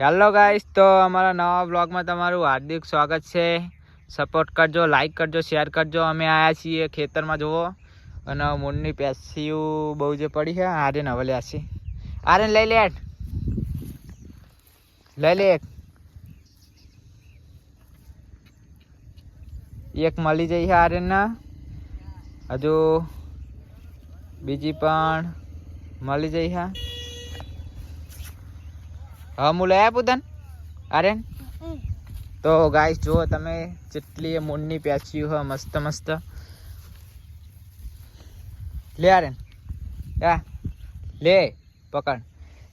Hello guys તો અમારા નવા બ્લોગમાં તમારું હાર્દિક સ્વાગત છે. સપોર્ટ કરજો લાઇક કરજો શેર કરજો. અમે આવ્યા છીએ ખેતરમાં, જુઓ. અને મૂળની પેસ્યું બહુ જે પડી છે, આર્યન હવે છે આર્યન, લઈ લે. લઈ લે એક મળી જઈ છે આર્યનના. હજુ બીજી પણ મળી જઈ છે. હા હું લઈ આપ્યું તને આર્યન તો ગાય જુઓ તમે જેટલી એ મૂળની પેચ્યું હોય મસ્ત મસ્ત. લે આરે યા. લે પકડ.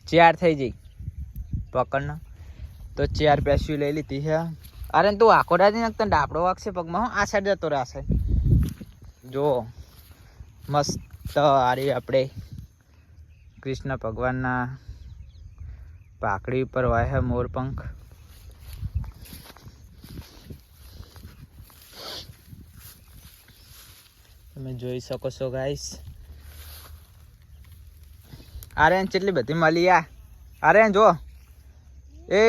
ચેર થઈ જઈ પકડ ને તો ચેર પેસ્યું લઈ લીધી હે. અરે તું આખો રાજી નાખ તને ડાપડો વાગશે પગમાં હું? આ સાઈડ જતો રહે આ સાઈડ જુઓ મસ્ત આરી આપણે કૃષ્ણ ભગવાનના પાકડી ઉપર વાય હે મોરપંખ તમે જોઈ શકો છો ગાઈસ આર્યન કેટલી બધી મળી આ. અરે જો એ.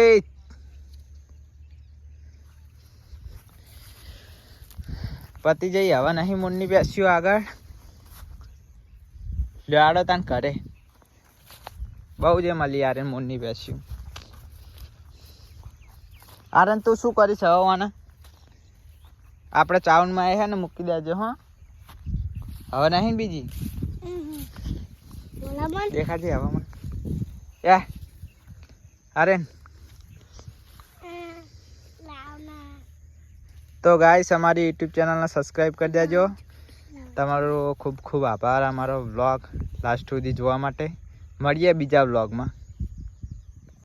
પતિ જઈ હવે નહીં મૂળની બેસ્યું આગળ. લાડો તાન કરે બહુ જે મળી આર્યન મુન્ની બેસ્યું આર્યન તું શું કરીશ હવાના આપણે ચાવનમાં એ હે ને મૂકી દેજો હા. હવે નહીં બીજી? દેખાજે હવે મને યા આર્યન તો ગાઈસ અમારી યુટ્યુબ ચેનલને સબસ્ક્રાઈબ કરી દેજો. તમારો ખૂબ ખૂબ આભાર અમારો વ્લોગ લાસ્ટ સુધી જોવા માટે. મળીએ બીજા વ્લોગમાં